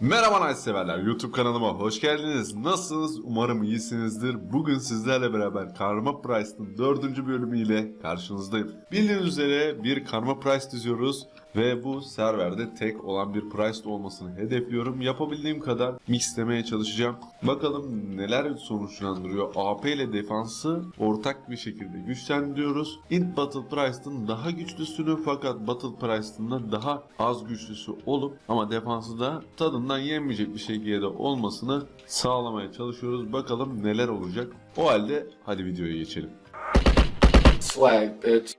Merhaba Nice severler YouTube kanalıma hoş geldiniz. Nasılsınız? Umarım iyisinizdir. Bugün sizlerle beraber Karma Price'ın dördüncü bölümüyle karşınızdayım. Bildiğiniz üzere bir Karma Price diziyoruz ve bu serverde tek olan bir Price olmasını hedefliyorum. Yapabildiğim kadar mixlemeye çalışacağım. Bakalım neler sonuçlandırıyor. AP ile defansı ortak bir şekilde güçlendiriyoruz. Int Battle Price'ın daha güçlüsünü fakat Battle Price'ın da daha az güçlüsü olup ama defansı da tadından yenmeyecek bir şekilde olmasını sağlamaya çalışıyoruz. Bakalım neler olacak. O halde hadi videoya geçelim. Swag, bitch.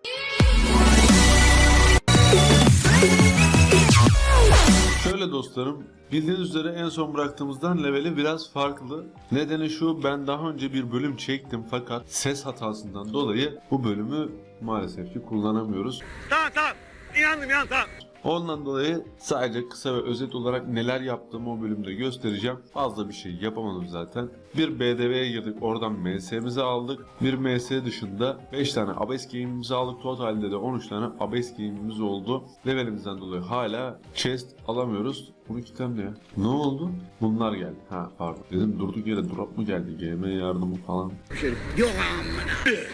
Şöyle dostlarım, bildiğiniz üzere en son bıraktığımızdan leveli biraz farklı. Nedeni şu, ben daha önce bir bölüm çektim fakat ses hatasından dolayı bu bölümü maalesef ki kullanamıyoruz. Tamam tamam. İnandım inandım tamam. Ondan dolayı sadece kısa ve özet olarak neler yaptığımı o bölümde göstereceğim. Fazla bir şey yapamadım zaten. Bir BDV'ye girdik oradan MS'mizi aldık. Bir MS dışında 5 tane Abes Game'imizi aldık. Totalde de 13 tane Abes Game'imiz oldu. Levelimizden dolayı hala chest alamıyoruz. 12 tane ne ya? Ne oldu? Bunlar geldi. Ha pardon. Dedim durduk yere drop mu geldi? GM yardımı falan.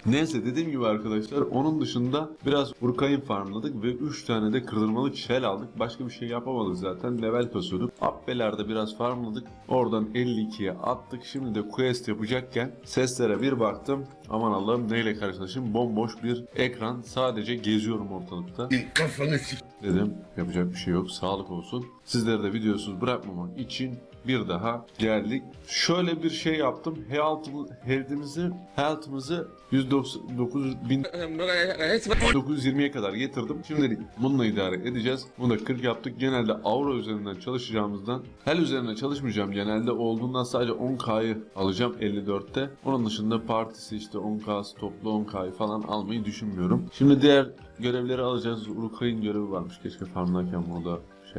Neyse dediğim gibi arkadaşlar onun dışında biraz Urkay'ın farmladık ve 3 tane de kırdırmalık shell aldık. Başka bir şey yapamadık zaten. Level kasıyorduk. Abbelerde biraz farmladık. Oradan 52'ye attık. Şimdi de quest yapacakken seslere bir baktım. Aman Allah'ım neyle karşılaşım? Bomboş bir ekran. Sadece geziyorum ortalıkta. Dedim yapacak bir şey yok. Sağlık olsun. Sizleri de videosuz bırakmamak için bir daha geldik. Şöyle bir şey yaptım. Health'ımı- Health'imizi health'ımızı 199 bin 920'ye kadar getirdim. Şimdilik bununla idare edeceğiz. Bunu da 40 yaptık. Genelde Avro üzerinden çalışacağımızdan Hel üzerine çalışmayacağım. Genelde olduğundan sadece 10K'yı alacağım 54'te. Onun dışında partisi işte 10K'sı toplu 10K'yı falan almayı düşünmüyorum. Şimdi diğer görevleri alacağız. Urukay'ın görevi varmış. Keşke farmlarken bunu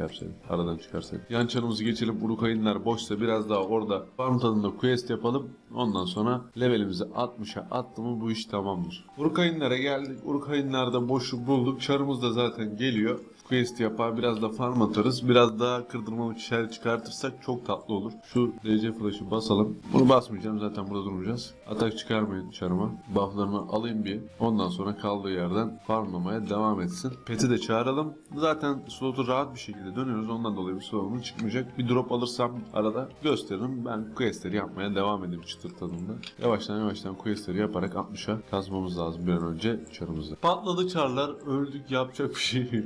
şey yapsaydık. Aradan çıkarsaydık. Yan çanımızı geçelim. Urukayınlar boşsa biraz daha orada farm tadında quest yapalım. Ondan sonra levelimizi 60'a attı mı bu iş tamamdır. Urukayınlara geldik. Urukayınlarda boşu bulduk. Çarımız da zaten geliyor. Quest yapar biraz da farm atarız. Biraz daha kırdırmalık shell çıkartırsak çok tatlı olur. Şu DC flash'ı basalım. Bunu basmayacağım zaten burada durmayacağız. Atak çıkarmayın çarıma. Bufflarını alayım bir. Ondan sonra kaldığı yerden farmlamaya devam etsin. Pet'i de çağıralım. Zaten slotu rahat bir şekilde dönüyoruz. Ondan dolayı bir sorun çıkmayacak. Bir drop alırsam arada gösteririm. Ben questleri yapmaya devam edeyim çıtır tadında. Yavaştan yavaştan questleri yaparak 60'a kazmamız lazım bir an önce çarımızı. Patladı çarlar. Öldük yapacak bir şey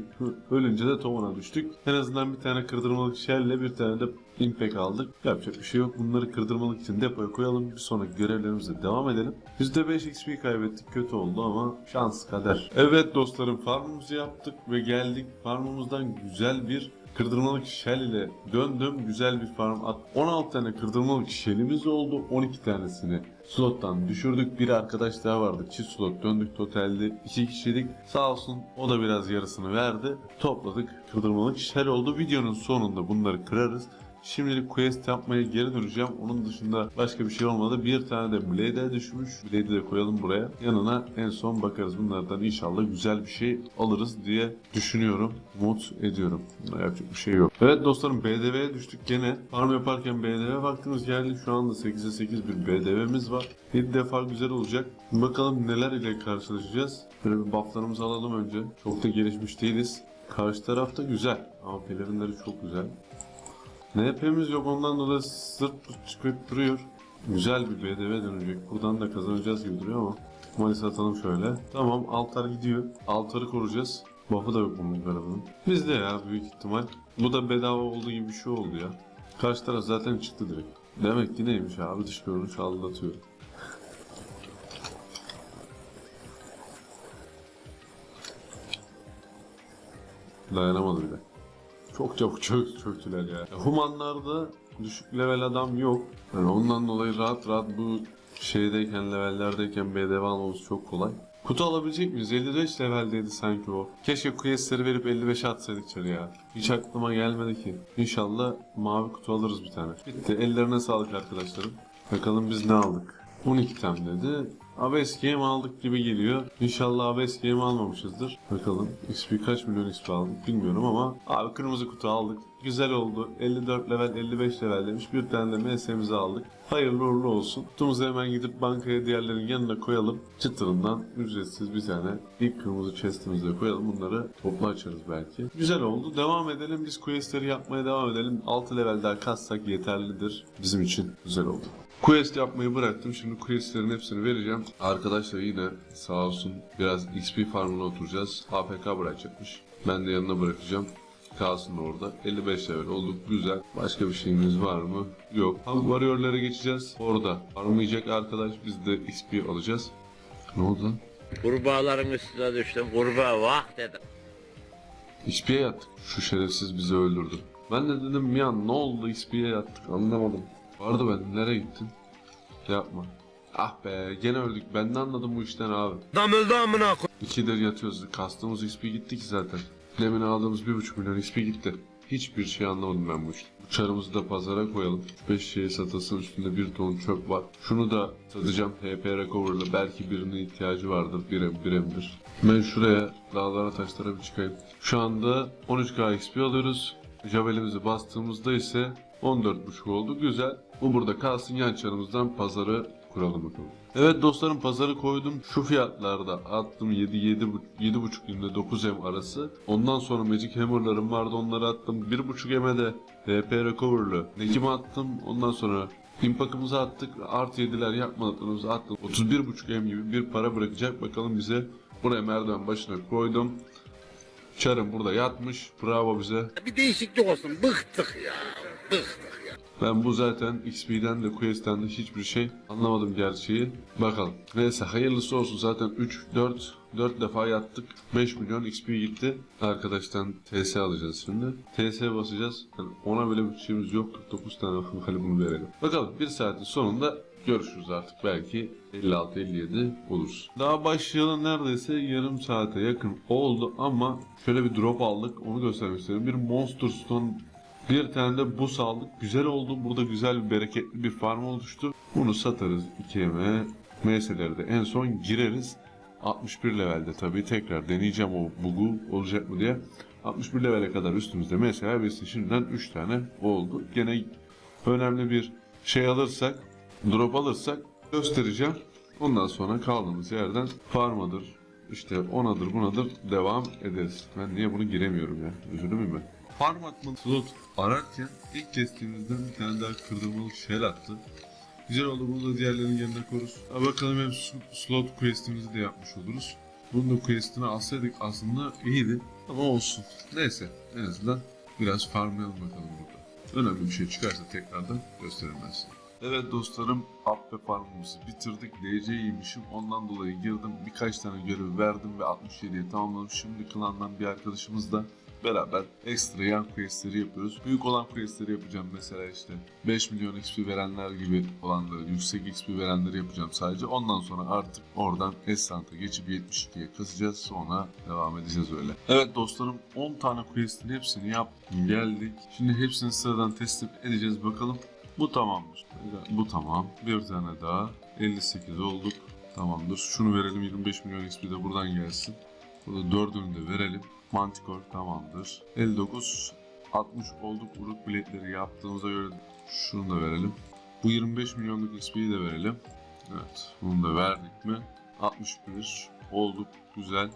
yok. Ölünce de tovana düştük. En azından bir tane kırdırmalık shell'le bir tane de impact aldık. Yapacak bir şey yok. Bunları kırdırmalık için depoya koyalım. Bir sonraki görevlerimize devam edelim. %5 XP kaybettik. Kötü oldu ama şans kader. Evet dostlarım farmımızı yaptık ve geldik. Farmımızdan güzel bir kırdırmalık shell ile döndüm. Güzel bir farm at. 16 tane kırdırmalık shell'imiz oldu. 12 tanesini slottan düşürdük. Bir arkadaş daha vardı. Çift slot döndük totalde. 2 kişilik. Sağ olsun o da biraz yarısını verdi. Topladık. Kırdırmalık shell oldu. Videonun sonunda bunları kırarız. Şimdilik quest yapmaya geri döneceğim. Onun dışında başka bir şey olmadı. Bir tane de Blade'e düşmüş. Blade'i de koyalım buraya. Yanına en son bakarız. Bunlardan inşallah güzel bir şey alırız diye düşünüyorum. Umut ediyorum. Buna yapacak bir şey yok. Evet dostlarım BDV'ye düştük gene. Farm yaparken BDV vaktimiz geldi. Şu anda 8'e 8 bir BDV'miz var. Bir defa güzel olacak. Bakalım neler ile karşılaşacağız. Böyle bir bufflarımızı alalım önce. Çok da gelişmiş değiliz. Karşı tarafta güzel. Ama pelerinleri çok güzel. NP'miz yok ondan dolayı sırt çıkıp duruyor. Güzel bir BDV dönecek. Buradan da kazanacağız gibi duruyor ama. Maalesef atalım şöyle. Tamam altar gidiyor. Altarı koruyacağız. Buff'ı da yok bunun galiba. Bizde ya büyük ihtimal. Bu da bedava olduğu gibi bir şey oldu ya. Karşı taraf zaten çıktı direkt. Demek ki neymiş abi dış görünüş aldatıyor. Dayanamadı bile. Çok çabuk çök, çöktüler ya. Humanlarda düşük level adam yok. Yani ondan dolayı rahat rahat bu şeydeyken levellerdeyken BDV almamız çok kolay. Kutu alabilecek miyiz? 55 leveldeydi sanki o. Keşke questleri verip 55'e atsaydık içeri ya. Hiç aklıma gelmedi ki. İnşallah mavi kutu alırız bir tane. Bitti. Ellerine sağlık arkadaşlarım. Bakalım biz ne aldık? 12 tem dedi. Abes game aldık gibi geliyor. İnşallah Abes game almamışızdır. Bakalım XP kaç milyon XP aldık bilmiyorum ama abi kırmızı kutu aldık. Güzel oldu. 54 level 55 level demiş. Bir tane de MS'mizi aldık. Hayırlı uğurlu olsun. Kutumuzu hemen gidip bankaya diğerlerinin yanına koyalım. Çıtırından ücretsiz bir tane ilk kırmızı chestimize koyalım. Bunları toplu açarız belki. Güzel oldu. Devam edelim. Biz questleri yapmaya devam edelim. 6 level daha kassak yeterlidir. Bizim için güzel oldu. Quest yapmayı bıraktım. Şimdi questlerin hepsini vereceğim. Arkadaşlar yine sağ olsun biraz XP farmına oturacağız. APK bırakacakmış. Ben de yanına bırakacağım. Kalsın orada. 55 level olduk. Güzel. Başka bir şeyimiz var mı? Yok. Hub Warrior'lara geçeceğiz. Orada farmlayacak arkadaş. Biz de XP alacağız. Ne oldu lan? Kurbağaların üstüne düştüm. Kurbağa vah dedim. XP'ye yattık. Şu şerefsiz bizi öldürdü. Ben de dedim Mian ne oldu XP'ye yattık anlamadım. Vardı ben nereye gittin? Yapma. Ah be gene öldük. Ben de anladım bu işten abi. Adam öldü amına koy. İkidir yatıyoruz. Kastığımız XP gitti ki zaten. Demin aldığımız 1.5 milyon XP gitti. Hiçbir şey anlamadım ben bu işte. Uçarımızı da pazara koyalım. 5 şeyi satasın üstünde bir ton çöp var. Şunu da satacağım HP Recover'da. Belki birinin ihtiyacı vardır. Birem biremdir. Ben şuraya dağlara taşlara bir çıkayım. Şu anda 13k XP alıyoruz. Javelimizi bastığımızda ise 14.5 oldu. Güzel. Bu burada kalsın yan çarımızdan pazarı kuralım bakalım. Evet dostlarım pazarı koydum. Şu fiyatlarda attım 7 7 7.5 ile 9 M arası. Ondan sonra Magic Hammer'larım vardı onları attım. 1.5 M'e de HP Recover'lı Nekim'i attım. Ondan sonra Impak'ımızı attık. Artı 7'ler yapmadıklarımızı attım. 31.5 M gibi bir para bırakacak. Bakalım bize. Buraya merdiven başına koydum. Çarım burada yatmış. Bravo bize. Bir değişiklik olsun. Bıktık ya. Bıktık ya. Ben bu zaten XP'den de Quest'ten de hiçbir şey anlamadım gerçeği. Bakalım. Neyse hayırlısı olsun zaten 3, 4, 4 defa yattık. 5 milyon XP gitti. Arkadaştan TS alacağız şimdi. TS basacağız. Yani ona bile bir şeyimiz yok. 49 tane hadi bunu verelim. Bakalım bir saatin sonunda görüşürüz artık. Belki 56-57 oluruz. Daha başlayalım neredeyse yarım saate yakın oldu ama şöyle bir drop aldık. Onu göstermek istedim. Bir Monster Stone bir tane de bus aldık. Güzel oldu. Burada güzel bir bereketli bir farm oluştu. Bunu satarız 2'ye. MS'lere de en son gireriz. 61 levelde tabii tekrar deneyeceğim o bugu olacak mı diye. 61 levele kadar üstümüzde mesela biz şimdiden 3 tane oldu. Gene önemli bir şey alırsak, drop alırsak göstereceğim. Ondan sonra kaldığımız yerden farmadır, işte onadır bunadır devam ederiz. Ben niye bunu giremiyorum ya? Üzülür müyüm ben? Farm atmalı slot ararken ilk kestiğimizden bir tane daha kırdırmalı shell attı. Güzel oldu bunu da diğerlerinin yanına koruz. Ha bakalım hem slot questimizi de yapmış oluruz. Bunun da questini alsaydık aslında iyiydi ama olsun. Neyse en azından biraz farmlayalım bakalım burada. Önemli bir şey çıkarsa tekrardan gösteririm ben size. Evet dostlarım up ve farmımızı bitirdik. DC'ymişim ondan dolayı girdim. Birkaç tane görev verdim ve 67'ye tamamladım. Şimdi klandan bir arkadaşımızla beraber ekstra yan questleri yapıyoruz. Büyük olan questleri yapacağım mesela işte 5 milyon XP verenler gibi olanları, yüksek XP verenleri yapacağım sadece. Ondan sonra artık oradan Esrant'a geçip 72'ye kasacağız. Sonra devam edeceğiz öyle. Evet dostlarım 10 tane quest'in hepsini yaptım geldik. Şimdi hepsini sıradan teslim edeceğiz bakalım. Bu tamamdır. Bu tamam. Bir tane daha. 58 olduk. Tamamdır. Şunu verelim 25 milyon XP de buradan gelsin. Burada dördünü de verelim. Manticore tamamdır. 59 60 olduk. Uruk biletleri yaptığımıza göre şunu da verelim. Bu 25 milyonluk XP'yi de verelim. Evet. Bunu da verdik mi? 61 olduk. Güzel.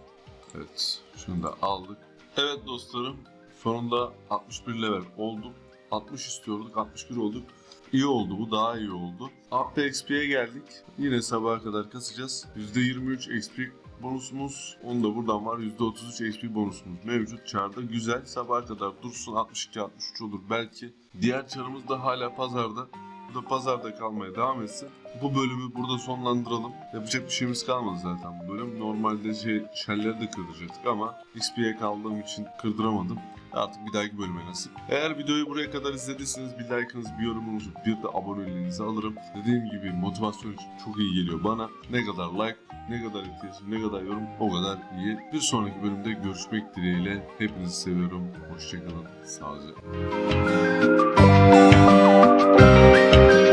Evet. Şunu da aldık. Evet dostlarım. Sonunda 61 level olduk. 60 istiyorduk. 61 olduk. İyi oldu bu daha iyi oldu. Up XP'ye geldik. Yine sabaha kadar kasacağız. %23 XP bonusumuz. Onu da buradan var. %33 XP bonusumuz mevcut. Çarda güzel. Sabaha kadar dursun 62-63 olur belki. Diğer çarımız da hala pazarda. Bu da pazarda kalmaya devam etsin. Bu bölümü burada sonlandıralım. Yapacak bir şeyimiz kalmadı zaten bu bölüm. Normalde şey, şelleri de kırdıracaktık ama XP'ye kaldığım için kırdıramadım. Artık bir dahaki bölüme nasip. Eğer videoyu buraya kadar izlediyseniz bir like'ınız, bir yorumunuzu, bir de aboneliğinizi alırım. Dediğim gibi motivasyon için çok iyi geliyor bana. Ne kadar like, ne kadar etkileşim, ne kadar yorum o kadar iyi. Bir sonraki bölümde görüşmek dileğiyle. Hepinizi seviyorum. Hoşçakalın. Sağlıcakla. Thank you.